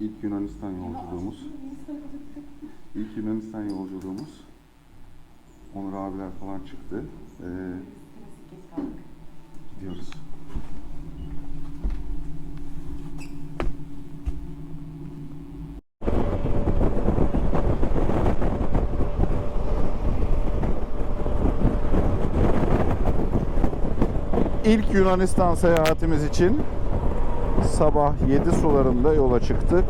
İlk Yunanistan yolculuğumuz. İlk Yunanistan yolculuğumuz. Onur abiler falan çıktı. Ee, gidiyoruz. İlk Yunanistan seyahatimiz için sabah 7 sularında yola çıktık.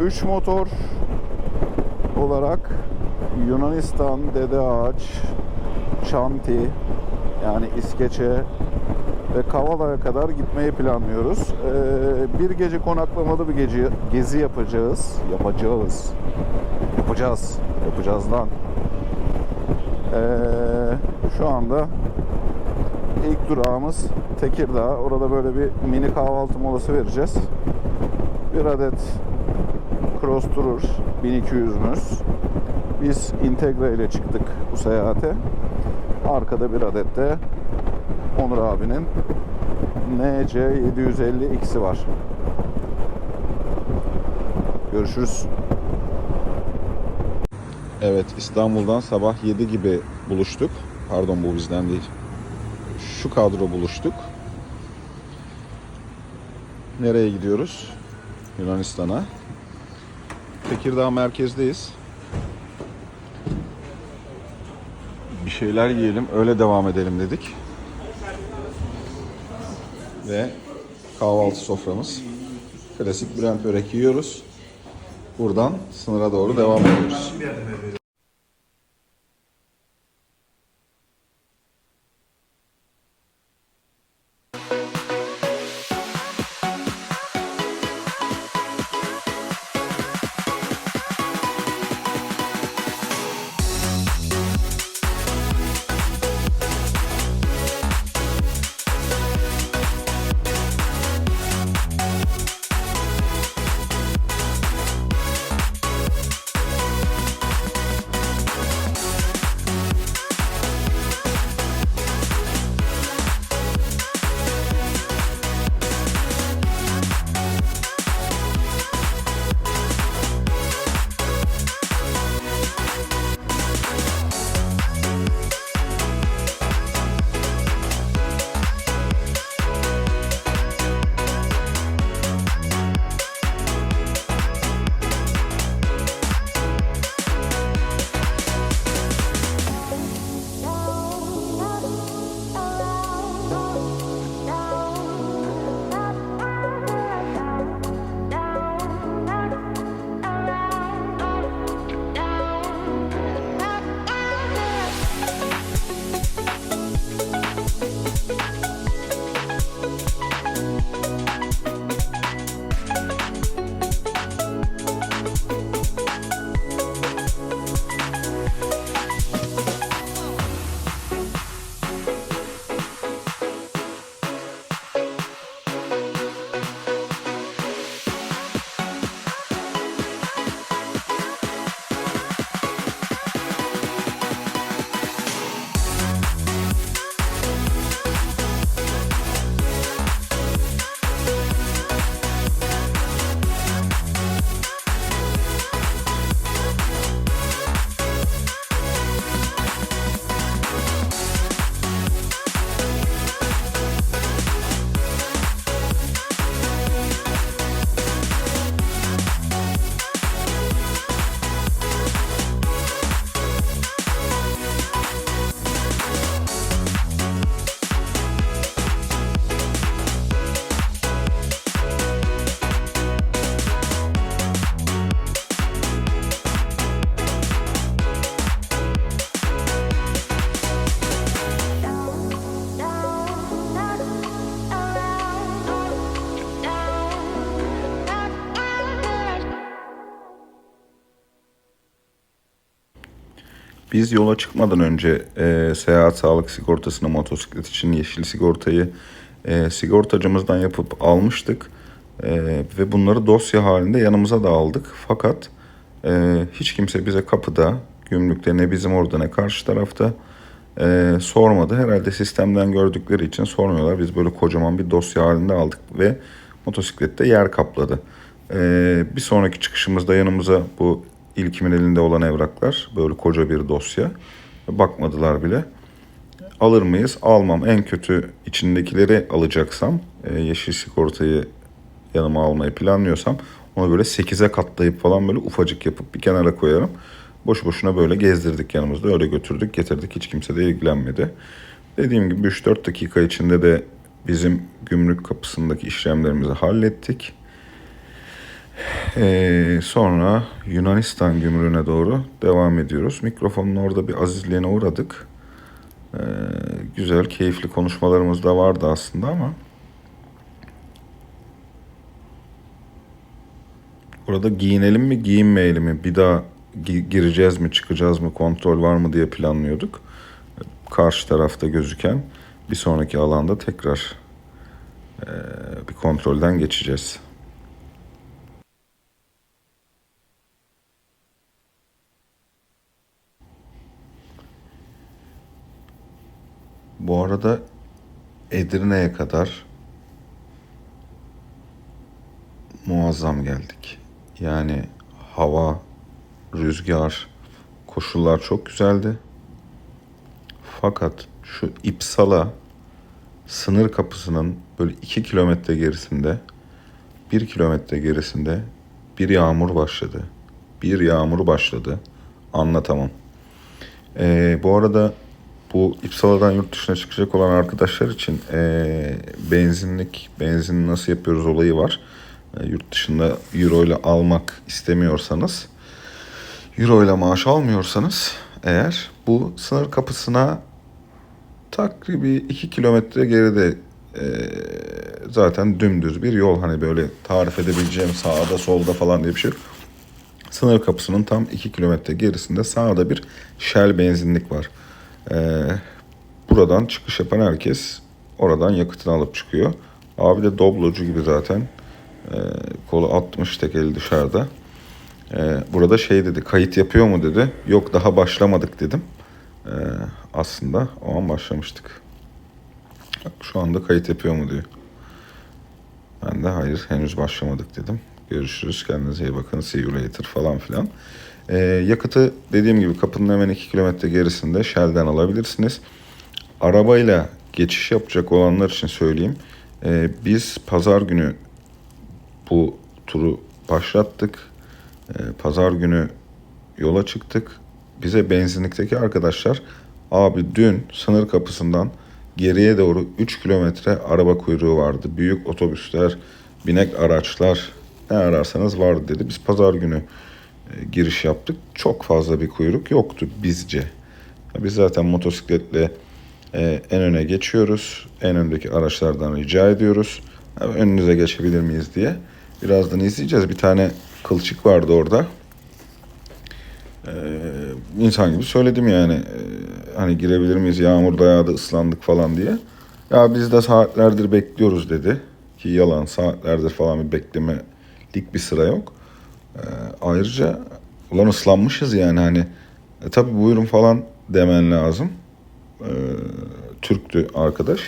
3 motor olarak Yunanistan, Dede Ağaç, Çanti yani İskeçe ve Kavala'ya kadar gitmeyi planlıyoruz. Ee, bir gece konaklamalı bir gece gezi yapacağız. Yapacağız. Yapacağız. Yapacağız lan. Ee, şu anda ilk durağımız Tekirdağ. Orada böyle bir mini kahvaltı molası vereceğiz. Bir adet Cross Tourer 1200'ümüz. Biz Integra ile çıktık bu seyahate. Arkada bir adet de Onur abinin NC 750 X'i var. Görüşürüz. Evet İstanbul'dan sabah 7 gibi buluştuk. Pardon bu bizden değil. Şu kadro buluştuk. Nereye gidiyoruz? Yunanistan'a. Tekirdağ merkezdeyiz. Bir şeyler yiyelim, öyle devam edelim dedik. Ve kahvaltı soframız. Klasik Bülent börek yiyoruz. Buradan sınıra doğru devam ediyoruz. Biz yola çıkmadan önce e, seyahat sağlık sigortasını motosiklet için yeşil sigortayı e, sigortacımızdan yapıp almıştık. E, ve bunları dosya halinde yanımıza da aldık. Fakat e, hiç kimse bize kapıda, gümrükte ne bizim orada ne karşı tarafta e, sormadı. Herhalde sistemden gördükleri için sormuyorlar. Biz böyle kocaman bir dosya halinde aldık ve motosiklette yer kapladı. Ee, bir sonraki çıkışımızda yanımıza bu ilkimin elinde olan evraklar böyle koca bir dosya. Bakmadılar bile. Alır mıyız? Almam. En kötü içindekileri alacaksam e, yeşil sigortayı yanıma almayı planlıyorsam onu böyle 8'e katlayıp falan böyle ufacık yapıp bir kenara koyarım. Boş boşuna böyle gezdirdik yanımızda. Öyle götürdük getirdik. Hiç kimse de ilgilenmedi. Dediğim gibi 3-4 dakika içinde de bizim gümrük kapısındaki işlemlerimizi hallettik. Ee, sonra Yunanistan gümrüğüne doğru devam ediyoruz. Mikrofonun orada bir azizliğine uğradık. Ee, güzel, keyifli konuşmalarımız da vardı aslında ama orada giyinelim mi, giyinmeyelim mi, bir daha gi- gireceğiz mi, çıkacağız mı, kontrol var mı diye planlıyorduk. Karşı tarafta gözüken bir sonraki alanda tekrar ee, bir kontrolden geçeceğiz. Bu arada Edirne'ye kadar muazzam geldik. Yani hava, rüzgar, koşullar çok güzeldi. Fakat şu İpsala sınır kapısının böyle iki kilometre gerisinde, bir kilometre gerisinde bir yağmur başladı. Bir yağmur başladı. Anlatamam. Ee, bu arada bu İpsala'dan yurt dışına çıkacak olan arkadaşlar için ee, benzinlik, benzin nasıl yapıyoruz olayı var. Ee, yurt dışında euro ile almak istemiyorsanız, euro ile maaş almıyorsanız eğer bu sınır kapısına takribi 2 kilometre geride e, zaten dümdüz bir yol. Hani böyle tarif edebileceğim sağda solda falan diye bir şey. Sınır kapısının tam 2 kilometre gerisinde sağda bir Shell benzinlik var. Ee, buradan çıkış yapan herkes oradan yakıtını alıp çıkıyor. Abi de doblocu gibi zaten. Ee, kolu atmış tek eli dışarıda. Ee, burada şey dedi kayıt yapıyor mu dedi. Yok daha başlamadık dedim. Ee, aslında o an başlamıştık. Bak, şu anda kayıt yapıyor mu diyor. Ben de hayır henüz başlamadık dedim. Görüşürüz kendinize iyi bakın see you later falan filan. Ee, yakıtı dediğim gibi kapının hemen 2 kilometre gerisinde Shell'den alabilirsiniz. Arabayla geçiş yapacak olanlar için söyleyeyim. Ee, biz pazar günü bu turu başlattık. Ee, pazar günü yola çıktık. Bize benzinlikteki arkadaşlar abi dün sınır kapısından geriye doğru 3 kilometre araba kuyruğu vardı. Büyük otobüsler, binek araçlar ne ararsanız vardı dedi. Biz pazar günü e, giriş yaptık. Çok fazla bir kuyruk yoktu bizce. Biz zaten motosikletle e, en öne geçiyoruz. En öndeki araçlardan rica ediyoruz. Önünüze geçebilir miyiz diye. Birazdan izleyeceğiz. Bir tane kılçık vardı orada. Ee, insan gibi söyledim yani. Ee, hani girebilir miyiz? Yağmur yağdı, ıslandık falan diye. Ya biz de saatlerdir bekliyoruz dedi. Ki yalan saatlerdir falan bir beklemelik bir sıra yok. Ee, ayrıca ulan ıslanmışız yani hani. E, tabii buyurun falan demen lazım. Ee, Türktü arkadaş.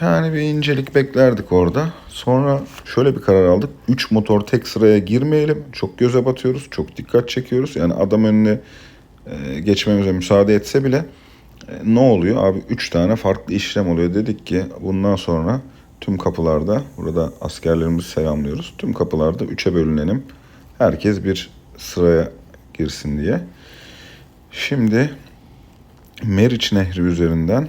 Yani bir incelik beklerdik orada. Sonra şöyle bir karar aldık. 3 motor tek sıraya girmeyelim. Çok göze batıyoruz. Çok dikkat çekiyoruz. Yani adam önüne e, geçmemize müsaade etse bile e, ne oluyor? Abi 3 tane farklı işlem oluyor. Dedik ki bundan sonra tüm kapılarda, burada askerlerimizi selamlıyoruz. Tüm kapılarda 3'e bölünelim. Herkes bir sıraya girsin diye. Şimdi Meriç Nehri üzerinden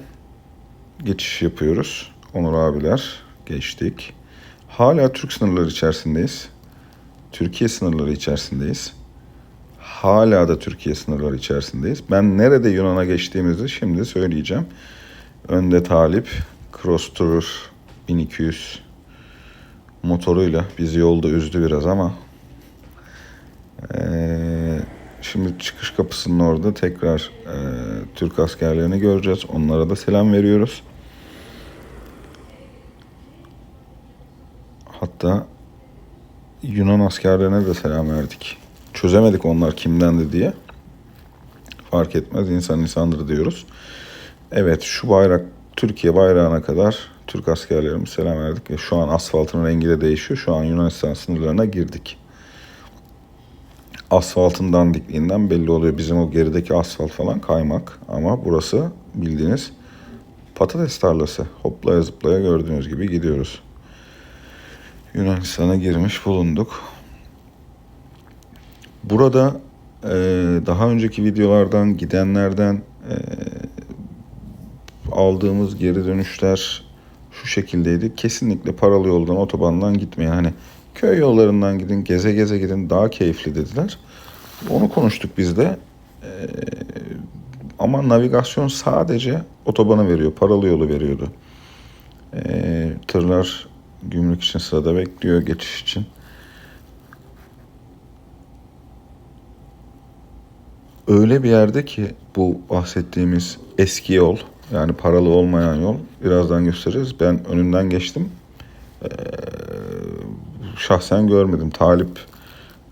geçiş yapıyoruz. Onur abiler geçtik. Hala Türk sınırları içerisindeyiz. Türkiye sınırları içerisindeyiz. Hala da Türkiye sınırları içerisindeyiz. Ben nerede Yunan'a geçtiğimizi şimdi söyleyeceğim. Önde Talip, Cross Tourer 1200 motoruyla bizi yolda üzdü biraz ama ee, şimdi çıkış kapısının orada tekrar e, Türk askerlerini göreceğiz. Onlara da selam veriyoruz. Hatta Yunan askerlerine de selam verdik. Çözemedik onlar kimdendi diye. Fark etmez insan insandır diyoruz. Evet şu bayrak Türkiye bayrağına kadar Türk askerlerimiz selam verdik ve şu an asfaltın rengi de değişiyor. Şu an Yunanistan sınırlarına girdik. Asfaltın dandikliğinden belli oluyor. Bizim o gerideki asfalt falan kaymak. Ama burası bildiğiniz patates tarlası. Hoplaya zıplaya gördüğünüz gibi gidiyoruz. Yunanistan'a girmiş bulunduk. Burada e, daha önceki videolardan gidenlerden e, aldığımız geri dönüşler şu şekildeydi. Kesinlikle paralı yoldan, otobandan gitmeyin. Hani köy yollarından gidin, geze geze gidin daha keyifli dediler. Onu konuştuk biz de. Ee, ama navigasyon sadece otobanı veriyor, paralı yolu veriyordu. Ee, tırlar gümrük için sırada bekliyor geçiş için. Öyle bir yerde ki bu bahsettiğimiz eski yol yani paralı olmayan yol birazdan göstereceğiz. Ben önünden geçtim. Ee, şahsen görmedim. Talip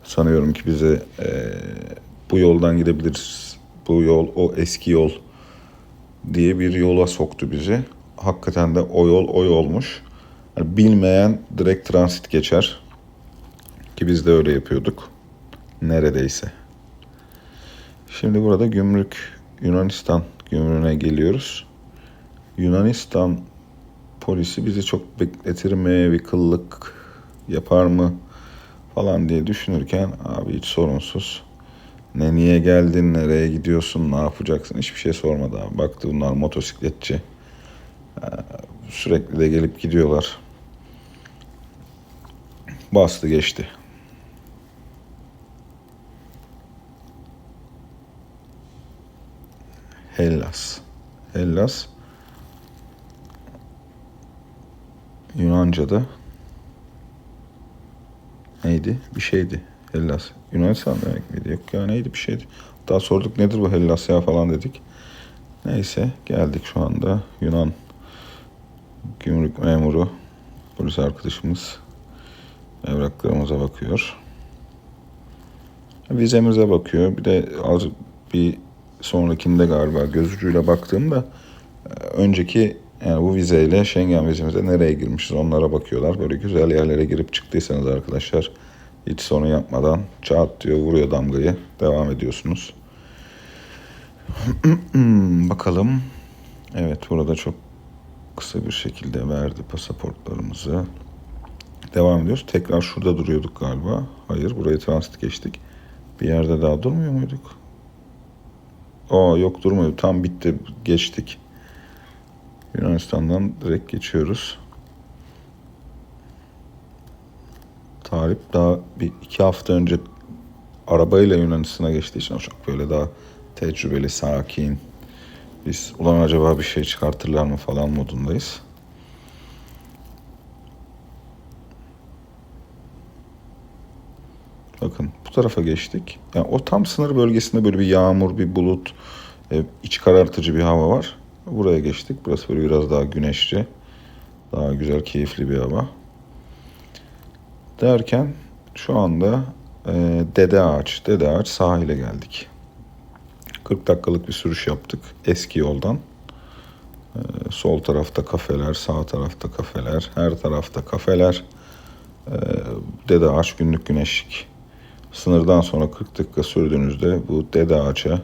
sanıyorum ki bize e, bu yoldan gidebiliriz. Bu yol o eski yol diye bir yola soktu bizi. Hakikaten de o yol o yolmuş. Yani bilmeyen direkt transit geçer. Ki biz de öyle yapıyorduk. Neredeyse. Şimdi burada gümrük Yunanistan gümrüğüne geliyoruz. Yunanistan polisi bizi çok bekletir mi, bir kıllık yapar mı falan diye düşünürken abi hiç sorunsuz. Ne niye geldin, nereye gidiyorsun, ne yapacaksın hiçbir şey sormadı abi. Baktı bunlar motosikletçi. Ee, Sürekli de gelip gidiyorlar. Bastı geçti. Hellas. Hellas Yunanca'da neydi? Bir şeydi. Hellas. Yunanistan demek miydi? Yok ya neydi bir şeydi. Daha sorduk nedir bu Hellas ya falan dedik. Neyse geldik şu anda. Yunan gümrük memuru polis arkadaşımız evraklarımıza bakıyor. Vizemize bakıyor. Bir de az bir sonrakinde galiba göz ucuyla baktığımda e, önceki yani bu vizeyle Schengen vizemize nereye girmişiz onlara bakıyorlar. Böyle güzel yerlere girip çıktıysanız arkadaşlar hiç sorun yapmadan çat diyor vuruyor damgayı devam ediyorsunuz. Bakalım. Evet burada çok kısa bir şekilde verdi pasaportlarımızı. Devam ediyoruz. Tekrar şurada duruyorduk galiba. Hayır burayı transit geçtik. Bir yerde daha durmuyor muyduk? Aa yok durmuyor. Tam bitti. Geçtik. Yunanistan'dan direkt geçiyoruz. Talip daha bir iki hafta önce arabayla Yunanistan'a geçtiği için çok böyle daha tecrübeli, sakin. Biz ulan acaba bir şey çıkartırlar mı falan modundayız. Bakın bu tarafa geçtik. Yani o tam sınır bölgesinde böyle bir yağmur, bir bulut, e, iç karartıcı bir hava var. Buraya geçtik. Burası böyle biraz daha güneşli. Daha güzel, keyifli bir hava. Derken şu anda e, Dede Ağaç, Dede Ağaç sahile geldik. 40 dakikalık bir sürüş yaptık eski yoldan. E, sol tarafta kafeler, sağ tarafta kafeler, her tarafta kafeler. E, Dede Ağaç günlük güneşlik. Sınırdan sonra 40 dakika sürdüğünüzde bu Dede Ağaç'a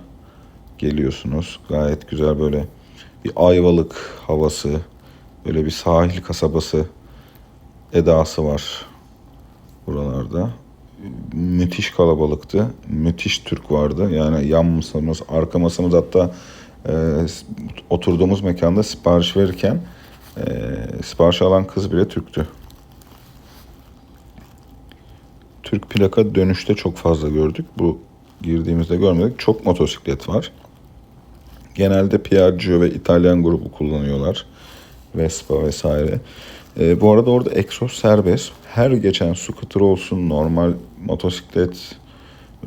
geliyorsunuz. Gayet güzel böyle bir ayvalık havası, böyle bir sahil kasabası edası var buralarda. Müthiş kalabalıktı. Müthiş Türk vardı. Yani yan masamız, arka masamız hatta e, oturduğumuz mekanda sipariş verirken e, sipariş alan kız bile Türktü. Türk plaka dönüşte çok fazla gördük. Bu girdiğimizde görmedik. Çok motosiklet var. Genelde Piaggio ve İtalyan grubu kullanıyorlar. Vespa vesaire. E, bu arada orada egzoz serbest. Her geçen scooter olsun, normal motosiklet,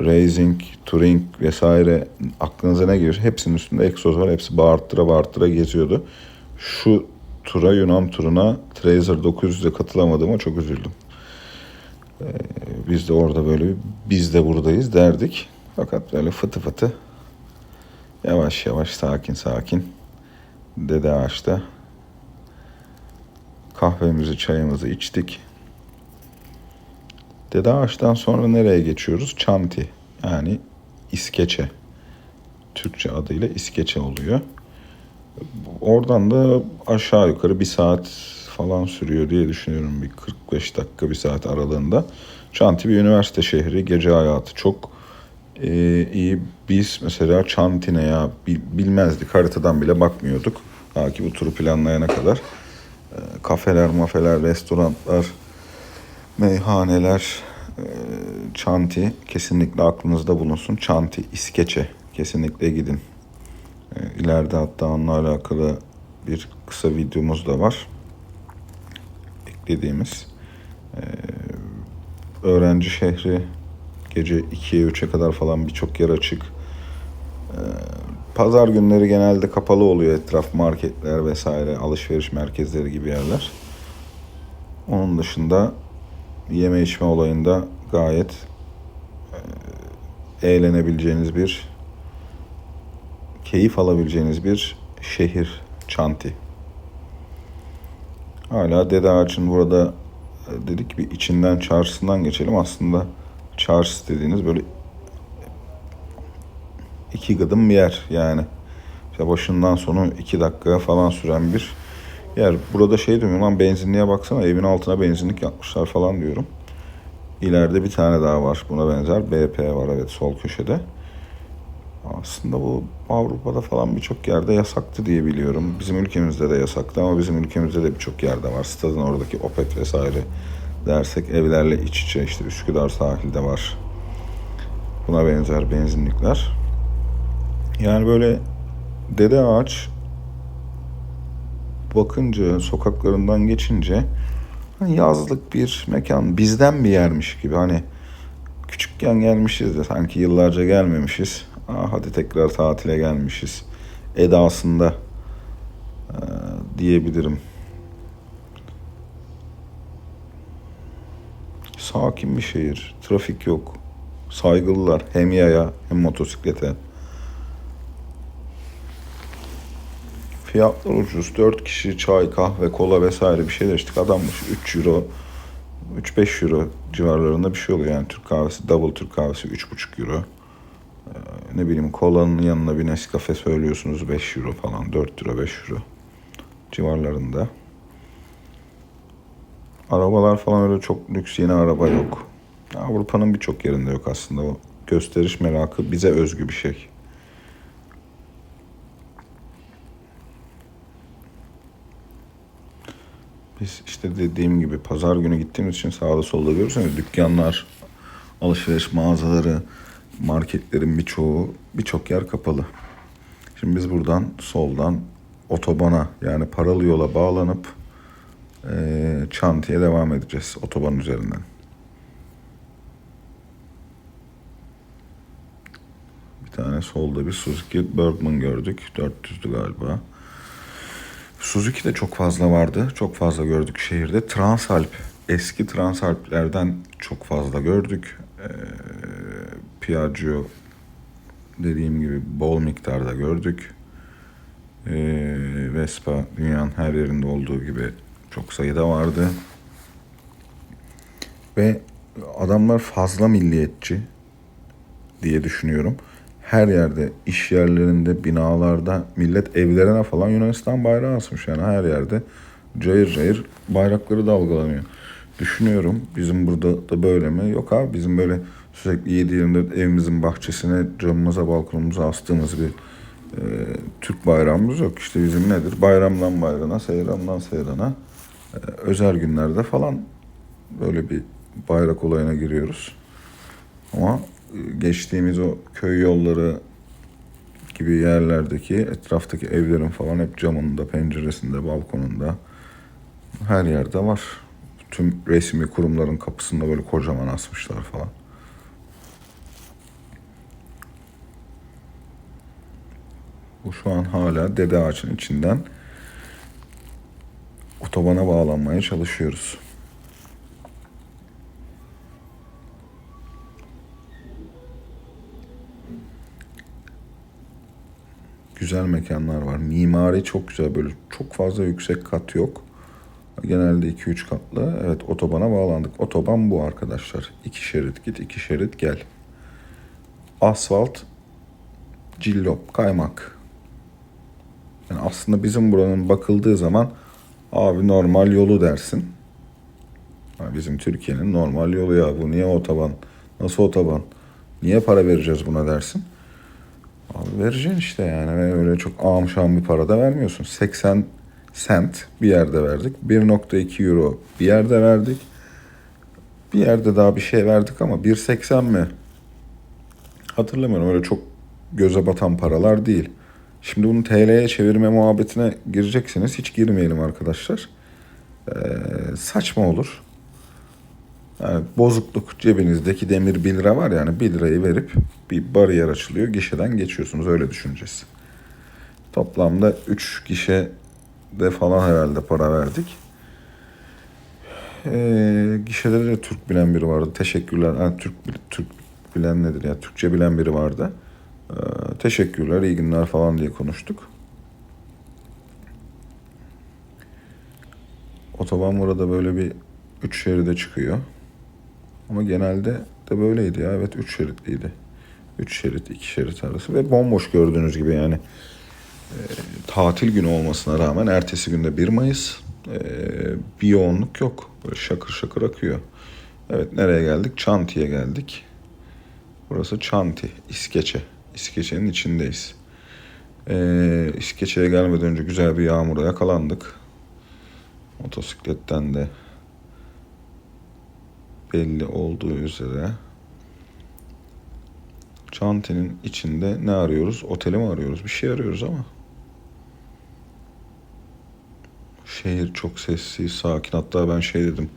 racing, touring vesaire aklınıza ne gelir? Hepsinin üstünde egzoz var. Hepsi bağırttıra bağırttıra geziyordu. Şu tura Yunan turuna Tracer 900'e katılamadığıma çok üzüldüm. Ee, biz de orada böyle biz de buradayız derdik. Fakat böyle fıtı fıtı yavaş yavaş sakin sakin Dede Ağaç'ta Kahvemizi, çayımızı içtik. Dede Ağaç'tan sonra nereye geçiyoruz? Çanti. Yani İskeçe. Türkçe adıyla İskeçe oluyor. Oradan da aşağı yukarı bir saat falan sürüyor diye düşünüyorum. Bir 45 dakika bir saat aralığında. Çanti bir üniversite şehri. Gece hayatı çok e, iyi. Biz mesela Çanti ne ya bil- bilmezdik. Haritadan bile bakmıyorduk. Ta ki bu turu planlayana kadar. E, kafeler, mafeler, restoranlar, meyhaneler, e, Çanti kesinlikle aklınızda bulunsun. Çanti, İskeçe kesinlikle gidin. E, İleride hatta onunla alakalı bir kısa videomuz da var. Eklediğimiz. E, öğrenci şehri gece 2'ye 3'e kadar falan birçok yer açık. E, pazar günleri genelde kapalı oluyor etraf marketler vesaire alışveriş merkezleri gibi yerler. Onun dışında yeme içme olayında gayet e, eğlenebileceğiniz bir keyif alabileceğiniz bir şehir Çanti. Hala Dede Ağaç'ın burada e, dedik bir içinden çarşısından geçelim. Aslında çarşısı dediğiniz böyle iki gıdım bir yer yani. İşte başından sonu iki dakika falan süren bir yer. Burada şey diyorum lan benzinliğe baksana evin altına benzinlik yapmışlar falan diyorum. İleride bir tane daha var buna benzer. BP var evet sol köşede. Aslında bu Avrupa'da falan birçok yerde yasaktı diye biliyorum. Bizim ülkemizde de yasaktı ama bizim ülkemizde de birçok yerde var. Stadın oradaki Opet vesaire dersek evlerle iç içe işte Üsküdar sahilde var. Buna benzer benzinlikler. Yani böyle Dede Ağaç bakınca sokaklarından geçince hani yazlık bir mekan bizden bir yermiş gibi hani küçükken gelmişiz de sanki yıllarca gelmemişiz. Aa, hadi tekrar tatile gelmişiz edasında e, diyebilirim. Sakin bir şehir. Trafik yok. Saygılılar hem yaya hem motosiklete. Fiyatlar ucuz. 4 kişi çay, kahve, kola vesaire bir şeyler içtik. Adammış 3 euro 3-5 euro civarlarında bir şey oluyor yani Türk kahvesi, double Türk kahvesi 3,5 euro. Ee, ne bileyim kolanın yanına bir Nescafe söylüyorsunuz 5 euro falan 4 euro 5 euro civarlarında. Arabalar falan öyle çok lüks yeni araba yok. Avrupa'nın birçok yerinde yok aslında o gösteriş merakı bize özgü bir şey. Biz işte dediğim gibi pazar günü gittiğimiz için sağda solda görürseniz dükkanlar, alışveriş mağazaları, marketlerin birçoğu birçok yer kapalı. Şimdi biz buradan soldan otobana yani paralı yola bağlanıp eee Çanti'ye devam edeceğiz otoban üzerinden. Bir tane solda bir Suzuki Bergman gördük. 400'dü galiba. Suzuki de çok fazla vardı. Çok fazla gördük şehirde. Transalp, eski Transalp'lerden çok fazla gördük. Ee, Piaggio dediğim gibi bol miktarda gördük. Ee, Vespa dünyanın her yerinde olduğu gibi çok sayıda vardı. Ve adamlar fazla milliyetçi diye düşünüyorum. Her yerde, iş yerlerinde, binalarda millet evlerine falan Yunanistan bayrağı asmış yani her yerde cayır cayır bayrakları dalgalanıyor. Düşünüyorum bizim burada da böyle mi? Yok abi bizim böyle sürekli 7-24 evimizin bahçesine, camımıza, balkonumuza astığımız bir e, Türk bayrağımız yok. İşte bizim nedir? Bayramdan bayrana, seyrandan seyrana e, özel günlerde falan böyle bir bayrak olayına giriyoruz. Ama e, geçtiğimiz o köy yolları gibi yerlerdeki etraftaki evlerin falan hep camında, penceresinde, balkonunda her yerde var. Tüm resmi kurumların kapısında böyle kocaman asmışlar falan. Bu şu an hala Dede Ağaç'ın içinden otobana bağlanmaya çalışıyoruz. güzel mekanlar var. Mimari çok güzel böyle çok fazla yüksek kat yok. Genelde 2-3 katlı. Evet otobana bağlandık. Otoban bu arkadaşlar. İki şerit git, iki şerit gel. Asfalt, cillop, kaymak. Yani aslında bizim buranın bakıldığı zaman abi normal yolu dersin. Bizim Türkiye'nin normal yolu ya bu niye otoban? Nasıl otoban? Niye para vereceğiz buna dersin. Abi vereceksin işte yani ve öyle çok ağam bir para da vermiyorsun. 80 sent bir yerde verdik. 1.2 euro bir yerde verdik. Bir yerde daha bir şey verdik ama 1.80 mi? Hatırlamıyorum öyle çok göze batan paralar değil. Şimdi bunu TL'ye çevirme muhabbetine gireceksiniz. Hiç girmeyelim arkadaşlar. Ee, saçma olur. Yani bozukluk cebinizdeki demir 1 lira var yani 1 lirayı verip bir bariyer açılıyor. Gişeden geçiyorsunuz öyle düşüneceğiz. Toplamda 3 gişe de falan herhalde para verdik. Ee, gişede de Türk bilen biri vardı. Teşekkürler. Ha, Türk Türk bilen nedir ya? Türkçe bilen biri vardı. Ee, teşekkürler, iyi günler falan diye konuştuk. Otoban burada böyle bir üç şeride çıkıyor. Ama genelde de böyleydi ya. Evet üç şeritliydi. Üç şerit, iki şerit arası ve bomboş gördüğünüz gibi yani. E, tatil günü olmasına rağmen ertesi günde 1 Mayıs. E, bir yoğunluk yok. Böyle şakır şakır akıyor. Evet nereye geldik? Çanti'ye geldik. Burası Çanti, İskeçe. İskeçe'nin içindeyiz. E, İskeçe'ye gelmeden önce güzel bir yağmura yakalandık. Motosikletten de belli olduğu üzere Çanti'nin içinde ne arıyoruz? Oteli mi arıyoruz? Bir şey arıyoruz ama. Şehir çok sessiz, sakin. Hatta ben şey dedim.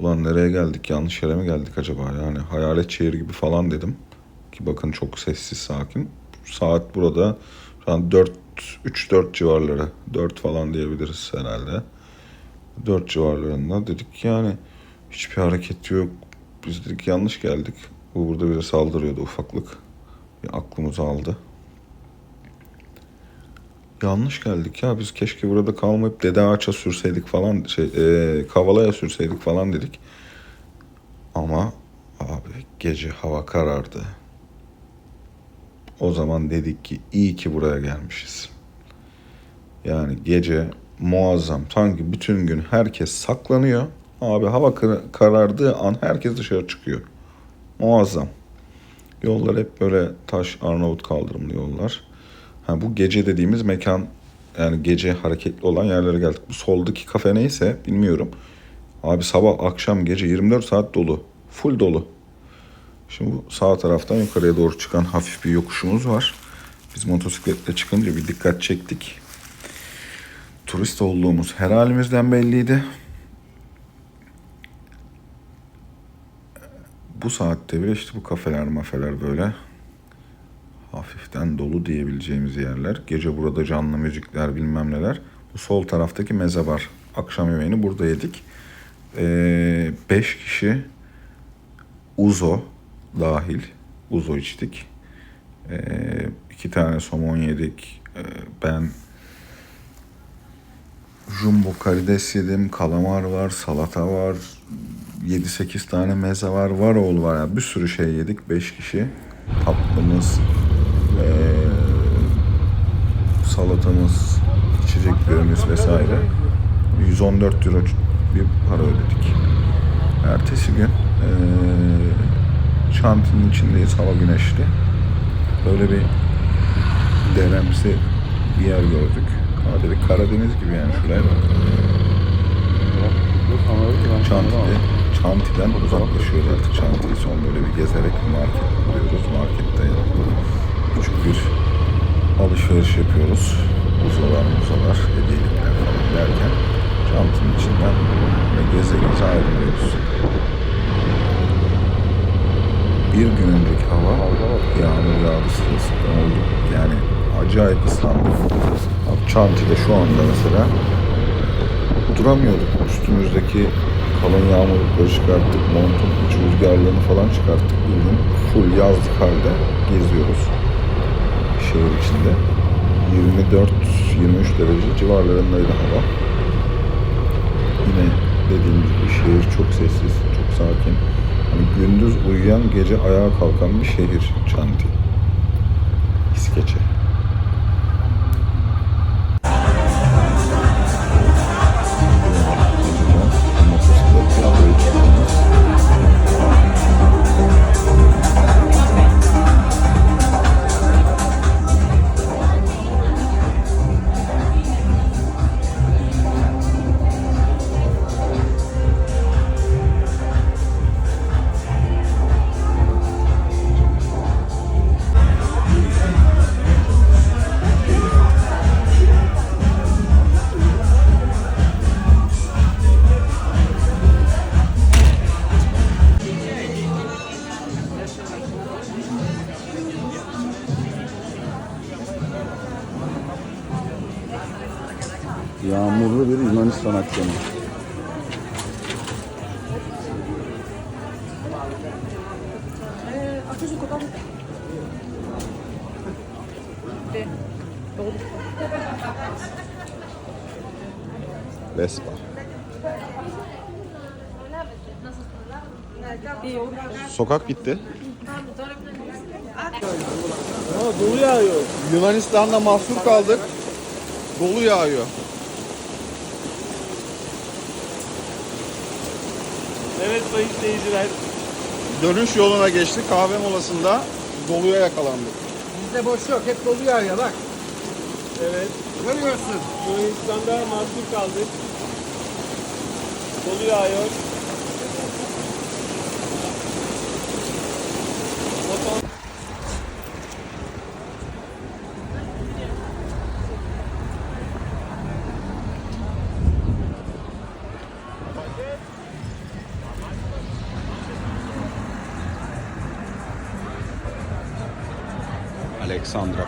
Ulan nereye geldik? Yanlış yere mi geldik acaba? Yani hayalet şehir gibi falan dedim. Ki bakın çok sessiz, sakin. Saat burada şu an 4 3-4 civarları. 4 falan diyebiliriz herhalde. 4 civarlarında dedik yani hiçbir hareket yok. Biz dedik yanlış geldik. Bu burada bize saldırıyordu ufaklık. Aklımızı aldı. Yanlış geldik ya biz keşke burada kalmayıp Dede Ağaç'a sürseydik falan şey e, Kavala'ya sürseydik falan dedik. Ama abi gece hava karardı. O zaman dedik ki iyi ki buraya gelmişiz. Yani gece muazzam. Sanki bütün gün herkes saklanıyor. Abi hava kar- karardığı an herkes dışarı çıkıyor. Muazzam. Yollar hep böyle taş Arnavut kaldırımlı yollar. Ha, bu gece dediğimiz mekan yani gece hareketli olan yerlere geldik. Bu soldaki kafe neyse bilmiyorum. Abi sabah akşam gece 24 saat dolu. Full dolu. Şimdi bu sağ taraftan yukarıya doğru çıkan hafif bir yokuşumuz var. Biz motosikletle çıkınca bir dikkat çektik. Turist olduğumuz her halimizden belliydi. Bu saatte bile işte bu kafeler mafeler böyle hafiften dolu diyebileceğimiz yerler. Gece burada canlı müzikler bilmem neler. Bu sol taraftaki meze bar. Akşam yemeğini burada yedik. Ee, beş kişi uzo dahil uzo içtik. Ee, iki tane somon yedik. Ee, ben jumbo karides yedim. Kalamar var, salata var. 7-8 tane meze var. Var oğlu var. Yani bir sürü şey yedik. 5 kişi. Tatlımız, ee, salatamız, içeceklerimiz vesaire. 114 euro bir para ödedik. Ertesi gün ee, Çanti'nin içindeyiz. Hava güneşli. Böyle bir deremsi bir yer gördük. Ha dedik Karadeniz gibi yani şuraya bak. Çanti'de, Çanti'den uzaklaşıyoruz artık Çanti'yi son böyle bir gezerek market buluyoruz. Markette küçük bir alışveriş yapıyoruz. Uzalar muzalar, hediyelikler falan derken Çanti'nin içinden ve geze geze ayrılıyoruz. Bir gün önceki hava yağmur yağdı sırasında oldu. Yani acayip ıslandık. Abi Çanti'de şu anda mesela duramıyorduk. Üstümüzdeki kalın yağmurlukları çıkarttık. Montun iç rüzgarlarını falan çıkarttık. Bildiğin full yazlık halde geziyoruz. Şehir içinde. 24-23 derece civarlarındaydı hava. Yine dediğim gibi şehir çok sessiz, çok sakin. Hani gündüz uyuyan, gece ayağa kalkan bir şehir Çanti. İskeçe. Yunanistan akşamı. Vespa. Sokak bitti. Ama dolu yağıyor. Yunanistan'da mahsur kaldık. Dolu yağıyor. Evet sayın seyirciler. Dönüş yoluna geçtik. Kahve molasında doluya yakalandık. Bizde boş yok. Hep dolu yağıyor bak. Evet. Görüyorsun. Yunanistan'da mahsur kaldık. Dolu yağıyor. Aleksandra.